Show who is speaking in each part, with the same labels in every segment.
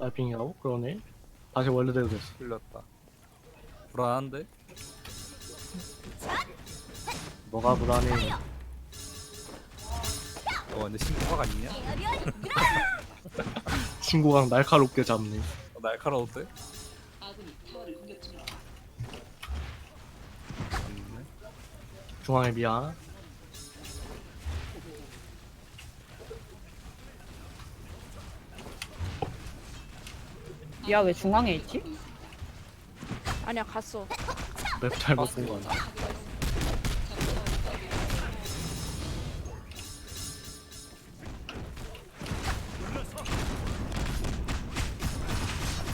Speaker 1: 라이핑이라고? 그러네. 다시 원래대로 됐어.
Speaker 2: 틀렸다. 불안한데?
Speaker 1: 뭐가 불안해.
Speaker 2: 어 근데 신고가 아니냐?
Speaker 1: 친구랑 날카롭게 잡네.
Speaker 2: 어, 날카로운데?
Speaker 1: 중앙에 미야.
Speaker 3: 야 왜 중앙에 있지?
Speaker 4: 아니야 갔어.
Speaker 1: 맵 잘못 본거 아니야?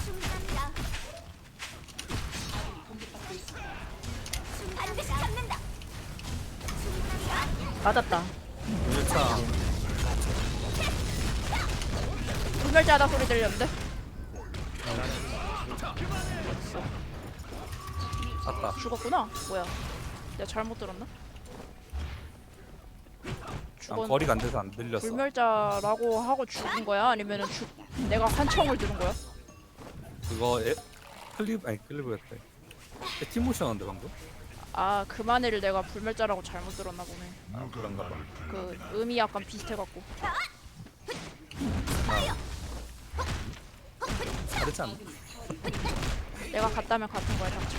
Speaker 5: 충분합니다. 반드시 잡는다.
Speaker 3: 맞았다.
Speaker 2: 1차
Speaker 4: 불멸자다 소리 들렸는데?
Speaker 2: 갔다.
Speaker 4: 죽었구나. 뭐야? 내가 잘못 들었나?
Speaker 2: 난
Speaker 4: 죽었.
Speaker 2: 거리가 안 돼서 안 들렸어.
Speaker 4: 불멸자라고 하고 죽은 거야? 아니면은 죽 내가 환청을 들은 거야?
Speaker 2: 그거 에, 클립 아니 클립이었대. 티모션인데 방금?
Speaker 4: 아 그만해를 내가 불멸자라고 잘못 들었나 보네.
Speaker 2: 아 그런가 봐.
Speaker 4: 그 음이 약간 비슷해갖고.
Speaker 2: 그렇지 않나?
Speaker 4: 내가 갔다면 같은 거야 닥쳐.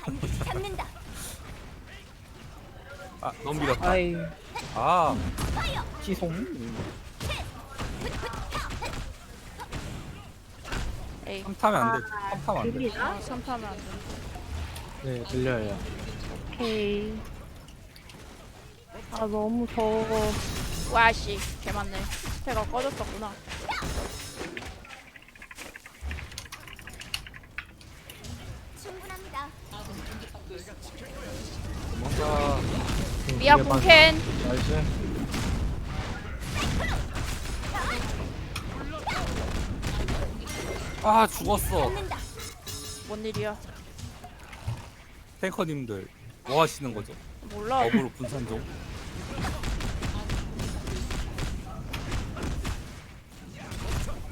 Speaker 5: 반드시 잡는다.
Speaker 2: 아 너무 밀었다.
Speaker 3: 아이
Speaker 2: 아
Speaker 3: 지송.
Speaker 4: 에이.
Speaker 2: 3 타면 안 돼. 3 타면 안 돼.
Speaker 4: 아, 3타면 안 돼.
Speaker 1: 네, 들려요.
Speaker 3: 오케이. 아 너무 더워.
Speaker 4: 와씨 개 많네. 스페가 꺼졌었구나.
Speaker 5: 충분합니다.
Speaker 2: 뭔가
Speaker 4: 미야 공캔.
Speaker 1: 나이스.
Speaker 2: 아 죽었어.
Speaker 4: 뭔 일이야?
Speaker 2: 탱커님들 뭐 하시는 거죠?
Speaker 4: 몰라.
Speaker 2: 업으로 분산 좀.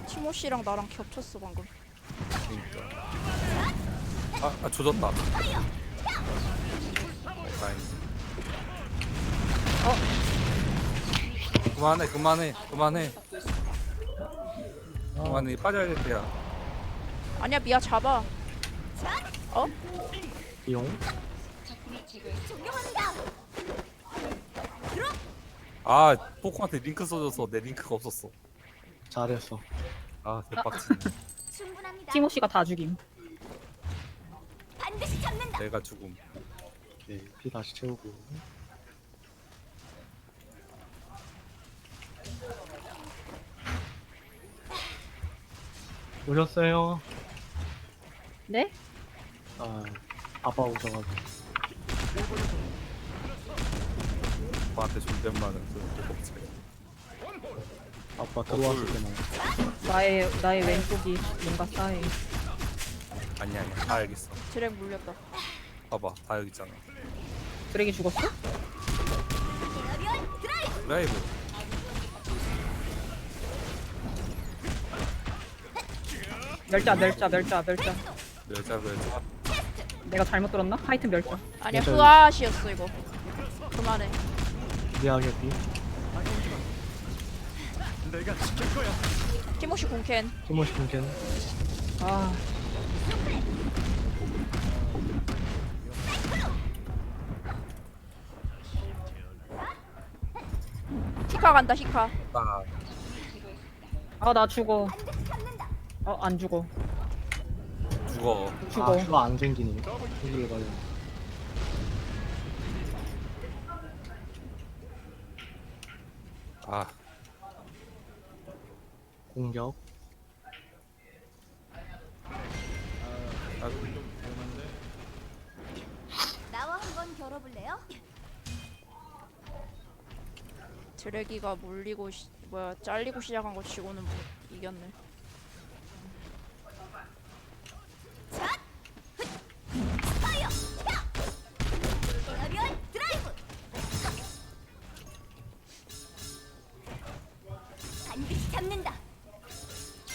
Speaker 4: 티모 씨랑 나랑 겹쳤어 방금.
Speaker 2: 그러니까. 아, 아 조졌다. 어. 어? 그만해, 그만해, 그만해. 그만해, 빠져야 될 때야.
Speaker 4: 아니야 미야 잡아. 어?
Speaker 5: 존경합니다.
Speaker 2: 아, 포코한테 링크 써줘서 내 링크가 없었어.
Speaker 1: 잘했어.
Speaker 2: 아, 대박치네.
Speaker 5: 충분합니다.
Speaker 3: 티모 씨가 다 죽임.
Speaker 5: 반드시 잡는다.
Speaker 2: 내가 죽음.
Speaker 1: 네, 피 다시 채우고. 오셨어요?
Speaker 3: 네?
Speaker 1: 아, 아빠 오셔가지고.
Speaker 2: 오빠한테 존댓말은.
Speaker 1: 아빠 들어왔을 때만.
Speaker 3: 나의 나의 왼쪽이 뭔가 싸해.
Speaker 2: 아니야, 아니야. 다 알겠어.
Speaker 4: 드랙 물렸다.
Speaker 2: 봐봐, 다 여기 있잖아.
Speaker 3: 드랙이 죽었어?
Speaker 5: 드라이브.
Speaker 2: 라이브.
Speaker 3: 멸자 멸자 멸자 멸자.
Speaker 2: 멸자, 멸자.
Speaker 3: 내가 잘못 들었나? 하여튼 멸자.
Speaker 4: 아니야
Speaker 1: 맞아요.
Speaker 4: 흐아시였어 이거. 그만해.
Speaker 1: 미안하게 피.
Speaker 4: 티모 씨 공캔.
Speaker 1: 티모시 분캔.
Speaker 3: 아
Speaker 4: 히카 간다 히카.
Speaker 2: 아,
Speaker 3: 아 나 죽어. 어 안 죽어.
Speaker 2: 죽어.
Speaker 3: 죽어.
Speaker 1: 아, 안 생기네. 여기를 가려.
Speaker 2: 아,
Speaker 1: 공격.
Speaker 2: 아,
Speaker 5: 나와 한번 겨뤄볼래요?
Speaker 4: 드래기가 물리고 시, 뭐야 잘리고 시작한 거 치고는 뭐 이겼네.
Speaker 5: 파이어. 에어리얼 드라이브. 반드시 잡는다.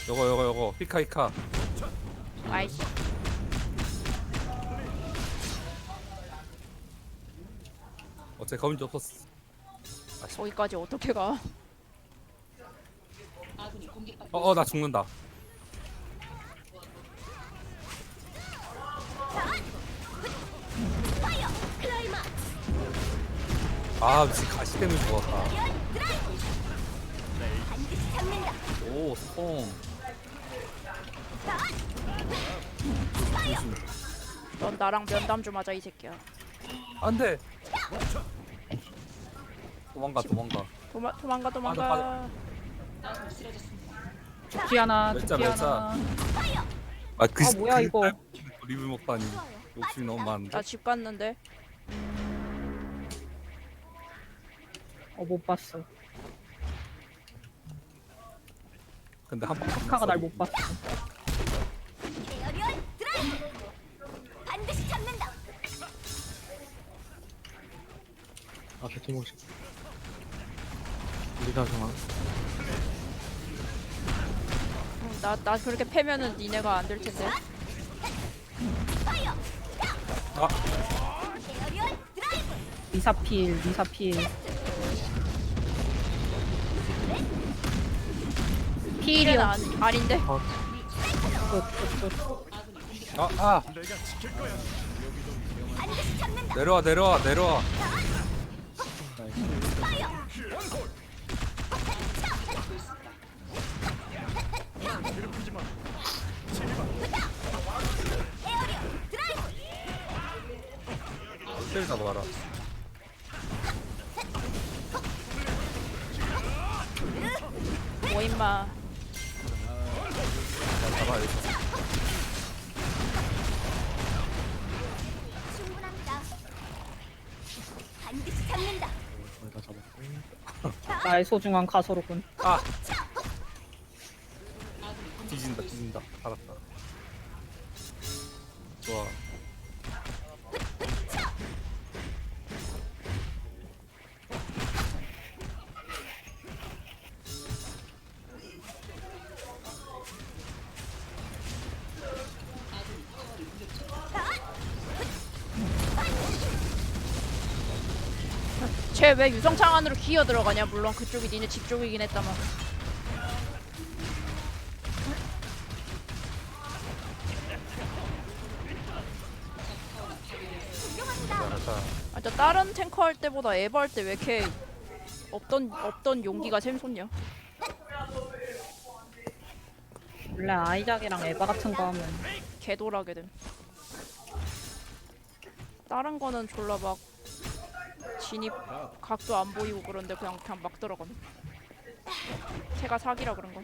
Speaker 2: 요거 요거 요거 히카 히카
Speaker 4: 아이씨.
Speaker 2: 어째 거문지 없었어.
Speaker 4: 거기까지 어떻게 가?
Speaker 2: 어 어 나 죽는다. 아 미친 가시 때문에 죽었다. 오 송.
Speaker 4: 넌 나랑 면담 좀 하자 이 새끼야.
Speaker 2: 안 돼 도망가 도망가
Speaker 4: 도마, 도망가 도망가.
Speaker 2: 빠져,
Speaker 3: 죽지 않아
Speaker 2: 멸자,
Speaker 3: 죽지
Speaker 2: 멸자.
Speaker 3: 않아
Speaker 2: 아그
Speaker 3: 아, 뭐야, 이거.
Speaker 2: 리뷰 먹다니 욕심이 너무 많은데
Speaker 4: 나 집 갔는데.
Speaker 3: 어못 봤어
Speaker 2: 근데 한방
Speaker 3: 카가 날 못 봤어
Speaker 5: 에어리얼 드라이브. 반드시 잡는다.
Speaker 1: 앞에 티모시 리사 중앙
Speaker 4: 나, 나 그렇게 패면은 니네가 안 될 텐데.
Speaker 2: 아.
Speaker 3: 리사필
Speaker 4: 피는
Speaker 3: 필이야
Speaker 4: 안, 아닌데?
Speaker 3: 끝끝끝
Speaker 2: 아, 아. 내려와 내려와 내려와 텔 잡아라
Speaker 4: 뭐 임마.
Speaker 2: 잡아야
Speaker 5: 충분합니다. 반드시 잡는다.
Speaker 1: 거의 다 잡았고
Speaker 3: 나의 소중한 가소로군
Speaker 2: 아
Speaker 4: 쟤 왜 유성창 안으로 기어 들어가냐? 물론 그쪽이 니네 집 쪽이긴 했다만.
Speaker 2: 잘하자
Speaker 4: 아, 저 다른 탱커 할 때보다 에바 할 때 왜 이렇게 없던 없던 용기가 샘솟냐?
Speaker 3: 원래 아이작이랑 에바 같은 거 하면
Speaker 4: 개돌하게 됨. 다른 거는 졸라 막 진입 각도 안 보이고 그런데 그냥 그냥 막 들어가네. 걔가 사기라 그런 거.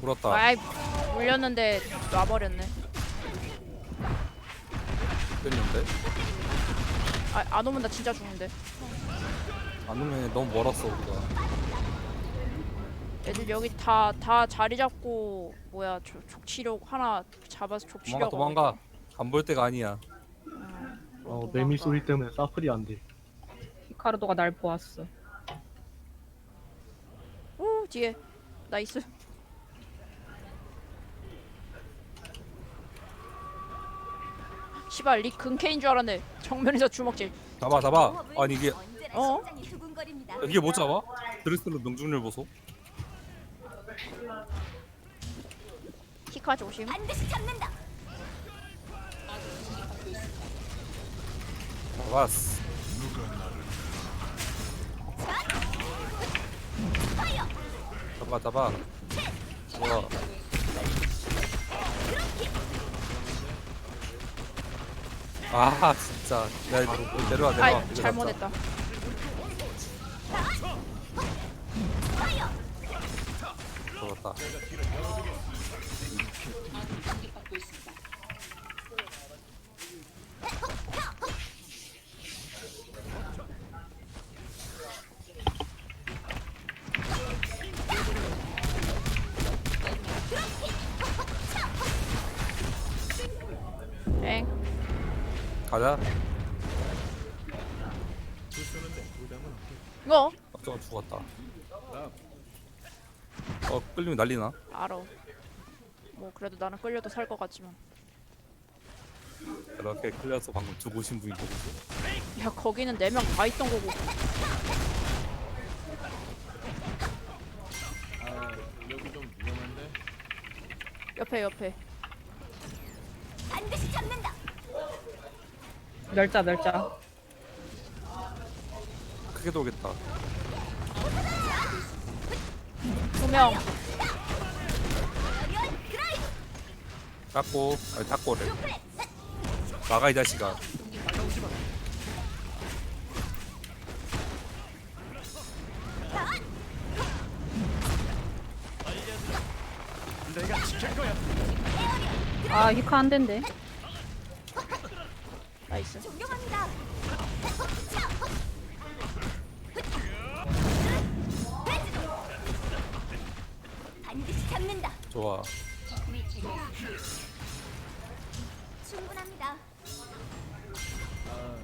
Speaker 2: 물었다
Speaker 4: 아이 물렸는데 놔버렸네.
Speaker 2: 됐는데
Speaker 4: 아, 안 오면 나 진짜 죽는데.
Speaker 2: 안 오면 너무 멀었어 우리가
Speaker 4: 애들 여기 다 다 자리 잡고 뭐야 조, 족치려고 하나 잡아서
Speaker 2: 도망가
Speaker 4: 족치려고.
Speaker 2: 도망가 간볼 때가 아니야
Speaker 1: 어 매미 소리 때문에 사플이 안 돼
Speaker 3: 히카르도가 날 보았어
Speaker 4: 오 뒤에 나이스. 시발 리 근캐인 줄 알았네. 정면에서 주먹질.
Speaker 2: 잡아 잡아 아니 이게
Speaker 4: 어?
Speaker 2: 이게 못 잡아? 드레스로 명중률 보소
Speaker 4: 히카 조심.
Speaker 5: 반드시 잡는다.
Speaker 2: 잡았어 잡아 잡아 좋아 아 진짜 야 이거 내려와 내려와
Speaker 4: 아이
Speaker 2: 이거 잡자.
Speaker 4: 잘못했다.
Speaker 2: 잡았다 가자.
Speaker 4: 어?
Speaker 2: 어쩌고 죽었다. 어 끌리면 난리나?
Speaker 4: 알아. 뭐 그래도 나는 끌려도 살 것 같지만.
Speaker 2: 이렇게 끌려서 방금 죽으신 분이 누구지?
Speaker 4: 야 거기는 네 명 다 있던 거고. 옆에 옆에.
Speaker 3: 멸자 멸자.
Speaker 2: 크게 돌겠다.
Speaker 4: 두 명.
Speaker 5: 에어리얼 드라이브.
Speaker 2: 닦고 아니 닦고래. 나가 이 자식아.
Speaker 3: 아 히카 안 된대.
Speaker 4: 나이스.
Speaker 5: 존경합니다. 반드시 잡는다.
Speaker 2: 좋아.
Speaker 5: 충분합니다.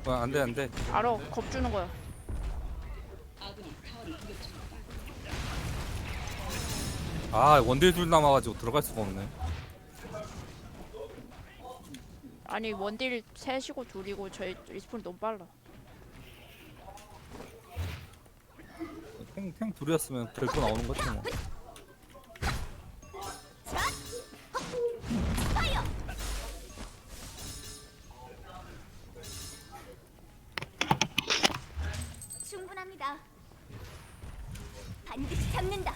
Speaker 2: 어, 안돼 안돼.
Speaker 4: 알아. 겁 주는 거야.
Speaker 2: 아 원딜 둘 남아가지고 들어갈 수가 없네.
Speaker 4: 아니 원딜 셋이고 둘이고 저희 리스폰 너무 빨라.
Speaker 2: 탱, 탱 둘이었으면 들고 나오는 거지 뭐.
Speaker 5: 충분합니다. 반드시 잡는다.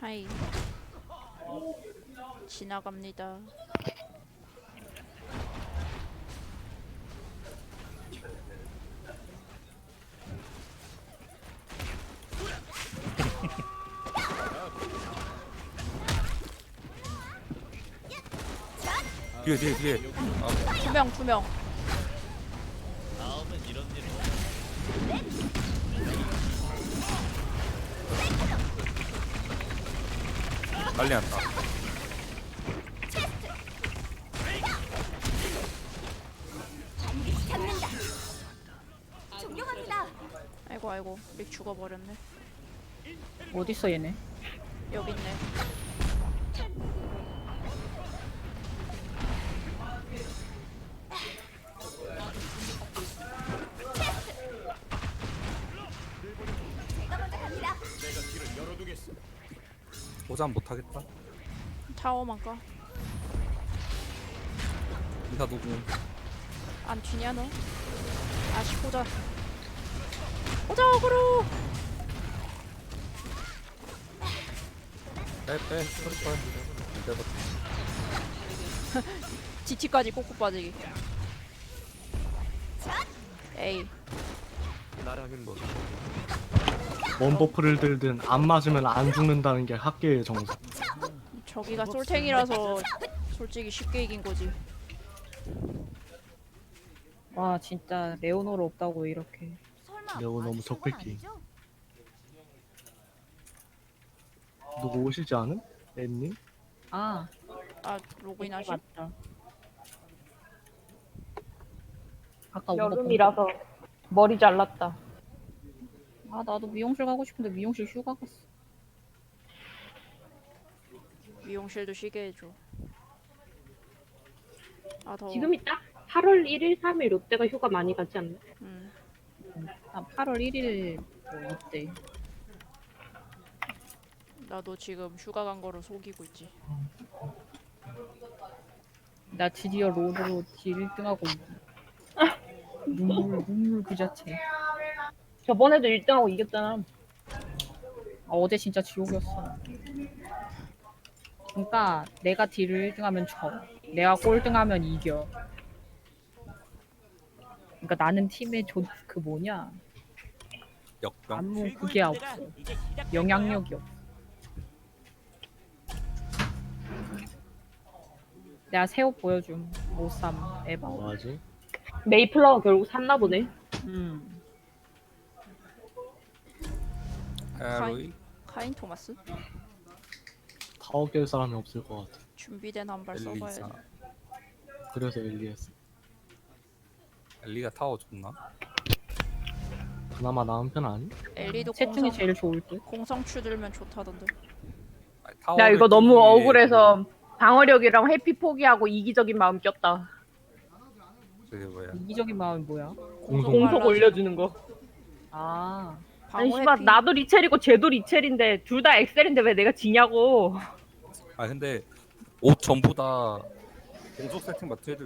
Speaker 4: 하이. 지나갑니다.
Speaker 2: 뒤에 뒤에 뒤에. 아,
Speaker 4: 두 명, 두 명.
Speaker 2: 난리 났다.
Speaker 5: 반드시 존경합니다.
Speaker 4: 아이고 아이고 릭 죽어버렸네.
Speaker 3: 어디 있어 얘네?
Speaker 4: 여기 있네.
Speaker 5: 제가 먼저 갑니다.
Speaker 2: 보장 못하겠다.
Speaker 4: 타워만 까.
Speaker 2: 인사 누구?
Speaker 4: 안 튀냐 너? 아씨 보자. 보자 어그로.
Speaker 2: 빼빼 소리 꺼. 내가
Speaker 4: GT까지 꼭꼭 빠지기. 에이
Speaker 2: 나라긴 뭐.
Speaker 1: 원버프를 들든 안 맞으면 안 죽는다는 게 학계의 정석.
Speaker 4: 저기가 솔탱이라서 솔직히 쉽게 이긴 거지.
Speaker 3: 와 진짜 레오노르 없다고 이렇게.
Speaker 1: 매우 너무
Speaker 5: 소문
Speaker 1: 적백기.
Speaker 5: 아니죠?
Speaker 1: 누구 오시지 않은? 엠님?
Speaker 3: 아
Speaker 4: 아 로그인 하시?
Speaker 3: 맞다. 아까 온거
Speaker 6: 여름이라서 머리 잘랐다.
Speaker 3: 아 나도 미용실 가고 싶은데 미용실 휴가 갔어.
Speaker 4: 미용실도 쉬게 해줘. 아 더워.
Speaker 6: 지금이 딱 8월 1일, 3일 롯데가 휴가 많이 가지 않나?
Speaker 4: 음.
Speaker 3: 아 8월 1일 뭐 이때.
Speaker 4: 나도 지금 휴가 간 거로 속이고 있지.
Speaker 3: 나 드디어 롤으로 딜 1등하고 눈물 눈물 그 자체.
Speaker 6: 저번에도 1등하고 이겼잖아.
Speaker 3: 아, 어제 진짜 지옥이었어. 그러니까 내가 딜을 1등하면 져. 내가 꼴등하면 이겨. 그러니까 나는 팀의 조, 그 뭐냐
Speaker 2: 역병.
Speaker 3: 아무 그게 없어. 영향력이 없어. 내가 새 옷 보여줌. 모삼 에바.
Speaker 1: 뭐하지?
Speaker 6: 메이플라워 결국 샀나 보네.
Speaker 3: 음.
Speaker 2: 에로이
Speaker 4: 카인 토마스
Speaker 1: 타워 깰 사람이 없을 것 같아.
Speaker 4: 준비된 한발 써봐야지.
Speaker 1: 그래서 엘리에스.
Speaker 2: 엘리가 타워 좋나?
Speaker 1: 그나마 나은 편 아니?
Speaker 4: 엘리도
Speaker 3: 채팅이
Speaker 4: 공성
Speaker 3: 제일 좋을 듯.
Speaker 4: 공성 추 들면 좋다던데.
Speaker 2: 아니, 타워를
Speaker 7: 이거 너무
Speaker 2: 위해
Speaker 7: 억울해서 방어력이랑 회피 포기하고 이기적인 마음 꼈다.
Speaker 2: 그게 뭐야
Speaker 3: 이기적인 마음이 뭐야?
Speaker 1: 공성.
Speaker 7: 공속 올려주는 거.
Speaker 3: 아.
Speaker 7: 아니
Speaker 4: 방어
Speaker 7: 씨발
Speaker 4: 해피
Speaker 7: 나도 리첼이고 쟤도 리첼인데 둘 다 엑셀인데 왜 내가 지냐고.
Speaker 2: 아 근데 옷 전부 다 공속 세팅 맞춰야 돼